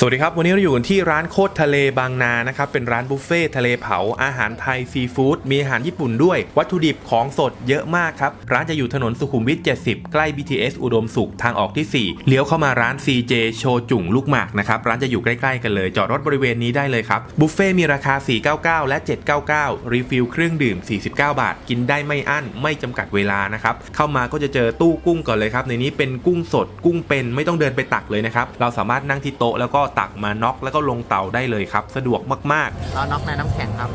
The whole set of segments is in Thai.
สวัสดีครับ วันนี้เราอยู่กันที่ร้านโคตรทะเลบางนานะครับ เป็นร้านบุฟเฟ่ทะเลเผา อาหารไทยซีฟู้ดมีอาหารญี่ปุ่นด้วย วัตถุดิบของสดเยอะมากครับ ร้านจะอยู่ถนนสุขุมวิท 70 ใกล้ BTS อุดมสุขทางออกที่ 4 เลี้ยวเข้ามาร้าน CJ โชจุ่งลูกหมากนะครับ ร้านจะอยู่ใกล้ๆกันเลย จอดรถบริเวณนี้ได้เลยครับ บุฟเฟ่มีราคา 499 และ 799 รีฟิลเครื่องดื่ม 49 บาท กินได้ไม่อั้นไม่จำกัดเวลานะครับเข้ามาก็จะเจอตู้กุ้งก่อนเลยครับในนี้เป็นกุ้งสดกุ้งเป็นไม่ต้องเดินไปตักเลยนะครับเราสามารถนั่งที่โต๊ะแล้วก็ตักมาน็อกแล้วก็ลงเตาได้เลยครับ สะดวกมากเราน็อกในน้ำแข็งครับ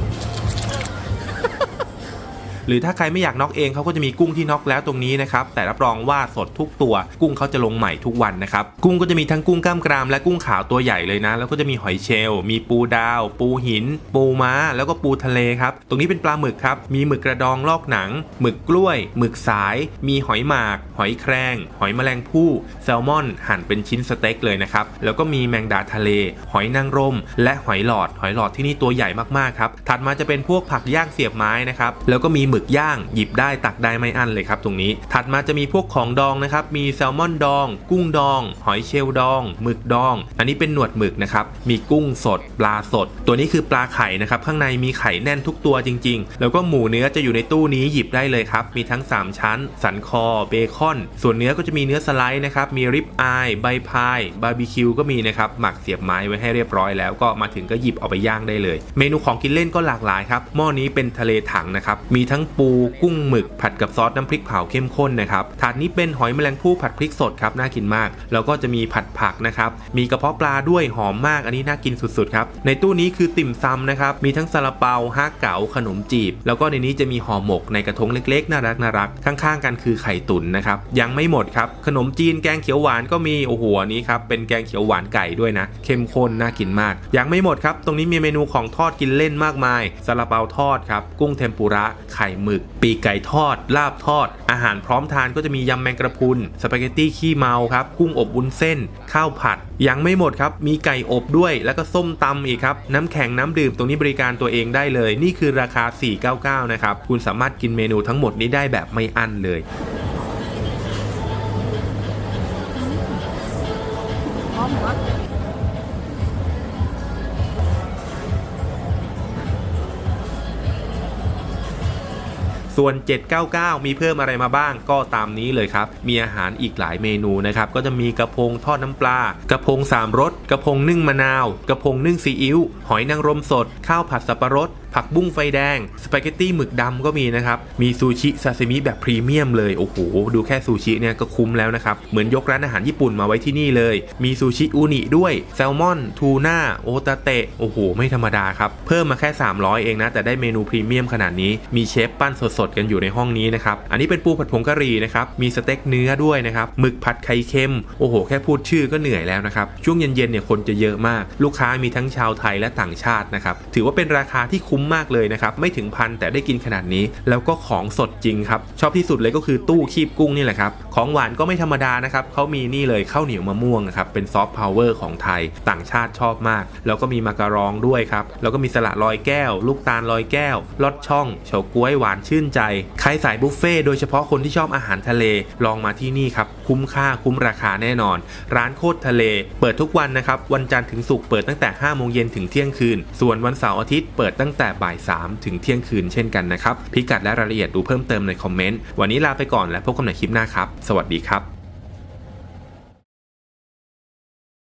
หรือถ้าใครไม่อยากน็อกเองเขาก็จะมีกุ้งที่น็อกแล้วตรงนี้นะครับแต่รับรองว่าสดทุกตัวกุ้งเขาจะลงใหม่ทุกวันนะครับกุ้งก็จะมีทั้งกุ้งกล้ามกรามและกุ้งขาวตัวใหญ่เลยนะ แล้วก็จะมีหอยเชลล์มีปูดาว ปูหิน ปูม้า แล้วก็ปูทะเลครับตรงนี้เป็นปลาหมึกครับมีหมึกกระดองลอกหนังหมึกกล้วยหมึกสาย มีหอยหมาก หอยแครง หอยแมลงภู่แซลมอน หั่นเป็นชิ้นสเต็กเลยนะครับแล้วก็มีแมงดาทะเล หอยนางรม และหอยหลอด หอยหลอดที่นี่ตัวใหญ่มากๆครับถัดมาจะเป็นพวกผักย่างเสียบไม้นะครับแล้วก็มีหมึกย่าง หยิบได้ตักได้ไม่อั้นเลยครับตรงนี้ ถัดมาจะมีพวกของดองนะครับ มีแซลมอนดอง กุ้งดอง หอยเชลล์ดอง หมึกดอง อันนี้เป็นหนวดหมึกนะครับ มีกุ้งสด ปลาสด ตัวนี้คือปลาไข่นะครับ ข้างในมีไข่แน่นทุกตัวจริง ๆ แล้วก็หมูเนื้อจะอยู่ในตู้นี้หยิบได้เลยครับ มีทั้ง 3 ชั้น สันคอ เบคอน ส่วนเนื้อก็จะมีเนื้อสไลด์นะครับ มีริบอาย ใบพาย บาร์บีคิวก็มีนะครับ หมักเสียบไม้ไว้ให้เรียบร้อยแล้วก็มาถึงก็หยิบเอาไปย่างได้เลย เมนูของกินเล่นก็หลากหลายครับ หม้อนี้เป็นทะเลถังนะครับ มีทั้งปู กุ้งหมึก ผัดกับซอสน้ำพริกเผาเข้มข้นนะครับถาดนี้เป็นหอยแมลงภู่ผัดพริกสดครับน่ากินมาก แล้วก็จะมีผัดผักนะครับมีกระเพาะปลาด้วยหอมมากอันนี้น่ากินสุดๆครับในตู้นี้คือติ่มซำนะครับมีทั้งซาลาเปาฮักเก๋าขนมจีบ แล้วก็ในนี้จะมีห่อหมกในกระทงเล็กๆน่ารักน่ารักข้างๆ กันคือไข่ตุ๋นนะครับยังไม่หมดครับขนมจีนแกงเขียวหวานก็มีโอ้โหอันนี้ครับเป็นแกงเขียวหวานไก่ด้วยนะ เข้มข้นน่ากินมาก ยังไม่หมดครับ ตรงนี้มีเมนูของทอดกินเล่นมากมายซาลาเปาทอดครับ กุ้งเทมปุระไข่หมึก ปีกไก่ทอด ลาบทอด อาหารพร้อมทานก็จะมียำแมงกระพุน สปาเกตตี้ขี้เมาครับ กุ้งอบวุ้นเส้น ข้าวผัด ยังไม่หมดครับ มีไก่อบด้วย แล้วก็ส้มตำอีกครับ น้ำแข็งน้ำดื่มตรงนี้บริการตัวเองได้เลย นี่คือราคา 499 นะครับ คุณสามารถกินเมนูทั้งหมดนี้ได้แบบไม่อั้นเลย ส่วน 799 มีเพิ่มอะไรมาบ้างก็ตามนี้เลยครับ มีอาหารอีกหลายเมนูนะครับ ก็จะมีกระพงทอดน้ำปลา กระพงสามรส กระพงนึ่งมะนาว กระพงนึ่งซีอิ๊ว หอยนางรมสด ข้าวผัดสับปะรด ผักบุ้งไฟแดง สปาเกตตี้หมึกดำก็มีนะครับ มีซูชิซาซิมิแบบพรีเมียมเลย โอ้โห ดูแค่ซูชิเนี่ยก็คุ้มแล้วนะครับ เหมือนยกร้านอาหารญี่ปุ่นมาไว้ที่นี่เลย มีซูชิอูนิด้วย แซลมอน ทูน่า โอตาเตะ โอ้โห ไม่ธรรมดาครับ เพิ่มมาแค่ 300 เองนะ แต่ได้เมนูพรีเมียมขนาดนี้ มีเชฟปั้นสดๆกันอยู่ในห้องนี้นะครับ อันนี้เป็นปูผัดผงกะหรี่นะครับ มีสเต็กเนื้อด้วยนะครับ หมึกผัดไข่เค็ม โอ้โห แค่พูดชื่อก็เหนื่อยแล้วนะครับ ช่วงเย็นๆเนี่ยคนจะเยอะมาก ลูกค้ามีทั้งชาวไทยและต่างชาตินะครับ ถือว่าเป็นราคาที่คุ้มมากเลยนะครับไม่ถึงพันแต่ได้กินขนาดนี้ แล้วก็ของสดจริงครับชอบที่สุดเลยก็คือตู้คีบกุ้งนี่แหละครับของหวานก็ไม่ธรรมดานะครับเขามีนี่เลยข้าวเหนียวมะม่วงนะครับเป็นซอฟต์พาวเวอร์ของไทยต่างชาติชอบมาก แล้วก็มีมาการองด้วยครับแล้วก็มีสละลอยแก้ว ลูกตาลลอยแก้วลอดช่องเฉาก๊วยหวานชื่นใจใครสายบุฟเฟ่โดยเฉพาะคนที่ชอบอาหารทะเลลองมาที่นี่ครับคุ้มค่าคุ้มราคาแน่นอน ร้านโคตรทะเล เปิดทุกวันนะครับวันจันทร์ถึงศุกร์เปิดตั้งแต่5โมงเย็นถึงเที่ยงคืน ส่วนวันเสาร์อาทิตย์เปิดตั้งแต่บ่าย3ถึงเที่ยงคืนเช่นกันนะครับ พิกัดและรายละเอียดดูเพิ่มเติมในคอมเมนต์ วันนี้ลาไปก่อนและพบกันใหม่คลิปหน้าครับ สวัสดีครับ